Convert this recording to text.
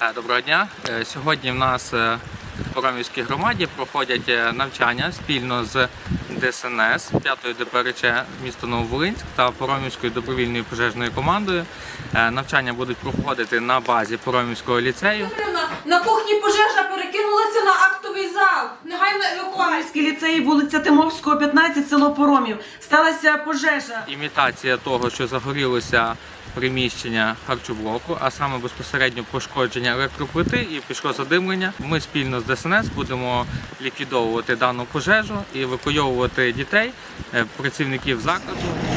Е, Доброго дня. Е, Сьогодні в нас е, в Поромівській громаді проходять навчання спільно з ДСНС 5-ї ДПРЧ місто Нововолинськ та Поромівською добровільною пожежною командою. Навчання будуть проходити на базі Поромівського ліцею. На кухні пожежа перекинулася на актовий зал. Негайно евакуація. Поромівський ліцей, вулиця Тимовського, 15, село Поромів. Сталася пожежа. Імітація того, що загорілося приміщення харчоблоку, а саме безпосередньо пошкодження електроплити і пішло задимлення. Ми спільно з ДСНС будемо ліквідовувати дану пожежу і евакуйовувати дітей, е, працівників закладу